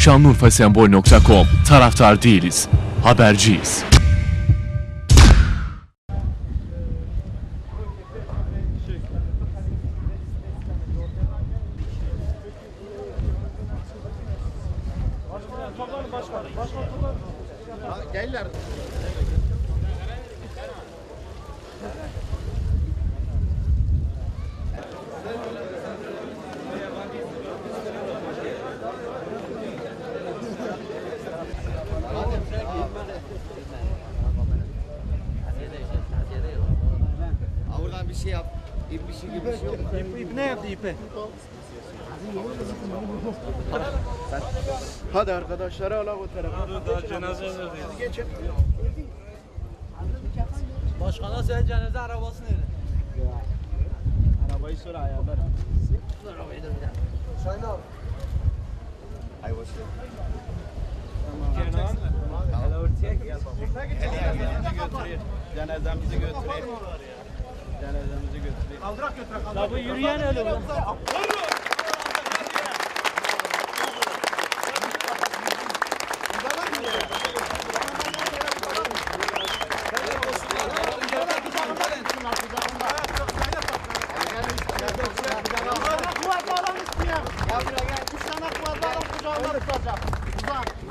Şanlıurfasembol.com Taraftar değiliz, haberciyiz. Ha, Oradan bir şey yap. İp bir şey gibi bir şey yok. İp, ip ne yaptı ipe? Hadi arkadaşları ala o tarafa. Cenaze Geçin. Başkana söyle cenaze arabası nerede? Arabayı sonra ayarlar. Ay boş ver. Hele ortaya gel baba. Cenazemizi götüreyim. Cenazemizi götüreyim. Götüreyim. La bu yürüyen öyle ulan.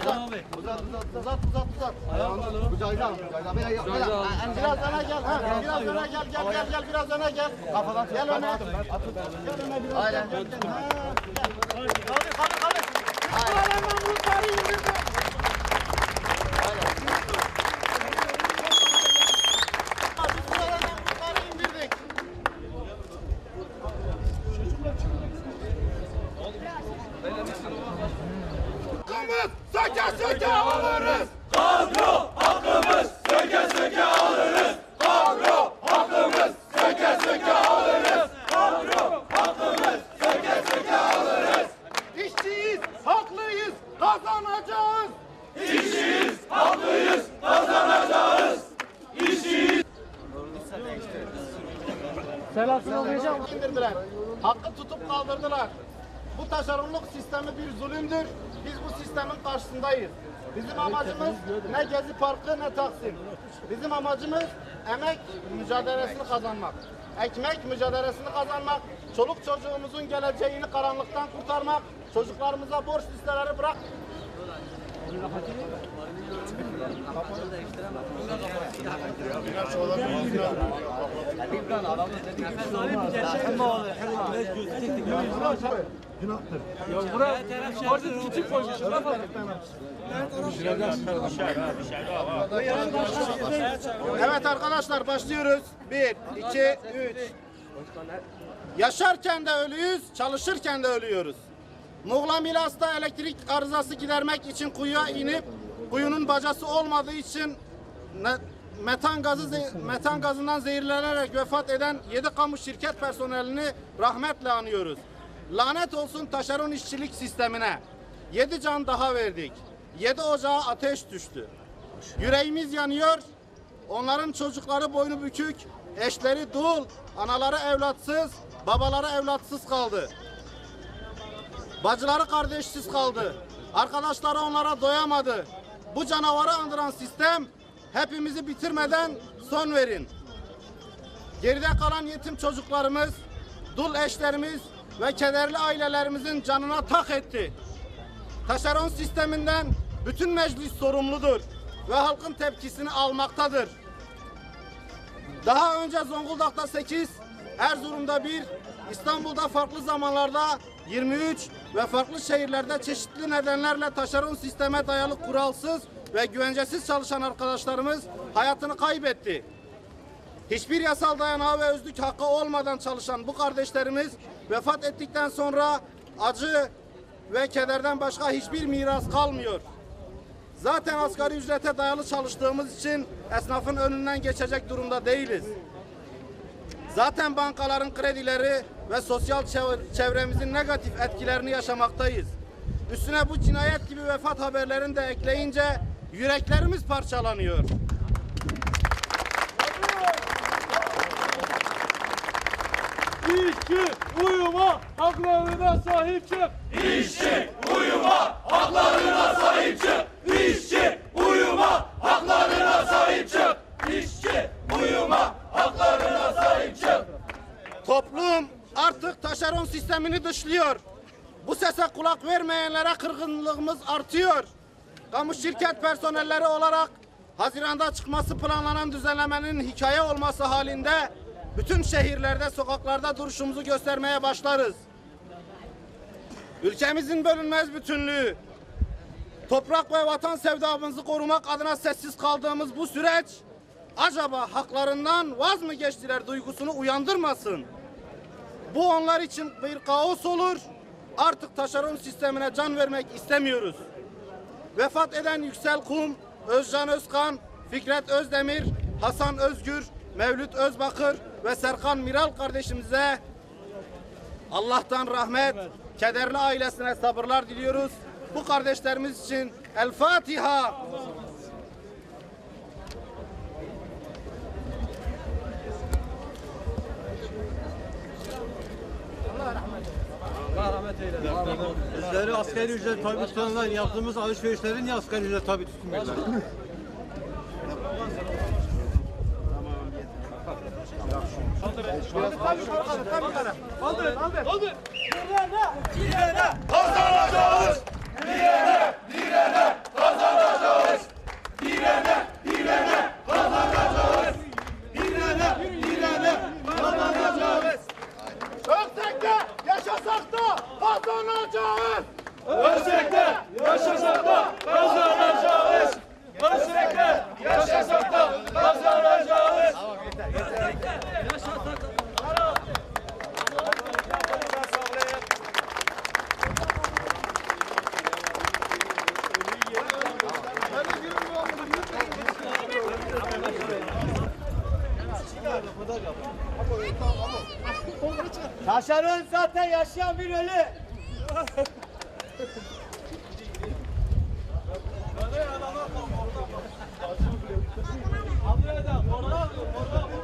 Tamam abi. Uzat uzat kucağıyla al. Böyle. Ha, Biraz öne gel. Ha, biraz öne gel. Gel gel gel biraz öne gel. Kafadan gel öne. Gel öne biraz. Gel. Kaldır kaldır kaldır. Aynen. Muhtarı indirdi. Biz kazanacağız. İşçiyiz, haklıyız, kazanacağız. İşçiyiz. Selasını okuyacağım. indirdiler. Hakkı tutup kaldırdılar. Bu taşeronluk sistemi bir zulümdür. Biz bu sistemin karşısındayız. Bizim amacımız ne Gezi Parkı ne Taksim. Bizim amacımız emek mücadelesini kazanmak. Ekmek mücadelesini kazanmak. Çoluk çocuğumuzun geleceğini karanlıktan kurtarmak. Çocuklarımıza borç listeleri bırak. Evet arkadaşlar başlıyoruz. Bir, iki, üç. Yaşarken de ölüyüz, çalışırken de ölüyoruz. Muğla Milas'ta elektrik arızası gidermek için kuyuya inip kuyunun bacası olmadığı için metan gazı metan gazından zehirlenerek vefat eden 7 kamu şirket personelini rahmetle anıyoruz. Lanet olsun taşeron işçilik sistemine. 7 can daha verdik. 7 ocağa ateş düştü. Yüreğimiz yanıyor. Onların çocukları boynu bükük, eşleri dul, anaları evlatsız, babaları evlatsız kaldı. Bacıları kardeşsiz kaldı. Arkadaşları onlara doyamadı. Bu canavarı andıran sistem hepimizi bitirmeden son verin. Geride kalan yetim çocuklarımız, dul eşlerimiz ve kederli ailelerimizin canına tak etti. Taşeron sisteminden bütün meclis sorumludur ve halkın tepkisini almaktadır. Daha önce Zonguldak'ta 8, Erzurum'da 1, İstanbul'da farklı zamanlarda 23 ve farklı şehirlerde çeşitli nedenlerle taşeron sisteme dayalı kuralsız ve güvencesiz çalışan arkadaşlarımız hayatını kaybetti. Hiçbir yasal dayanağı ve özlük hakkı olmadan çalışan bu kardeşlerimiz vefat ettikten sonra acı ve kederden başka hiçbir miras kalmıyor. Zaten asgari ücrete dayalı çalıştığımız için esnafın önünden geçecek durumda değiliz. Zaten bankaların kredileri ve sosyal çev- çevremizin negatif etkilerini yaşamaktayız. Üstüne bu cinayet gibi vefat haberlerini de ekleyince yüreklerimiz parçalanıyor. İşçi uyuma haklarına sahip çık. İşçi uyuma Toplum dışlıyor. Bu sese kulak vermeyenlere kırgınlığımız artıyor. Kamu şirket personelleri olarak Haziran'da çıkması planlanan düzenlemenin hikaye olması halinde bütün şehirlerde, sokaklarda duruşumuzu göstermeye başlarız. Ülkemizin bölünmez bütünlüğü, toprak ve vatan sevdamızı korumak adına sessiz kaldığımız bu süreç acaba haklarından vaz mı geçtiler duygusunu uyandırmasın? Bu onlar için bir kaos olur. Artık taşeron sistemine can vermek istemiyoruz. Vefat eden Yüksel Kum, Özcan Özkan, Fikret Özdemir, Hasan Özgür, Mevlüt Özbakır ve Serkan Miral kardeşimize Allah'tan rahmet, kederli ailesine sabırlar diliyoruz. Bu kardeşlerimiz için El Fatiha. Bizleri asgari ücret tabi tutanlar yaptığımız alışverişlerin niye asgari ücret tabi tutmuyorlar? Ölsek de yaşasak da kazanacağız. Taşeron zaten yaşayan bir ölü. Orada, orada, orada.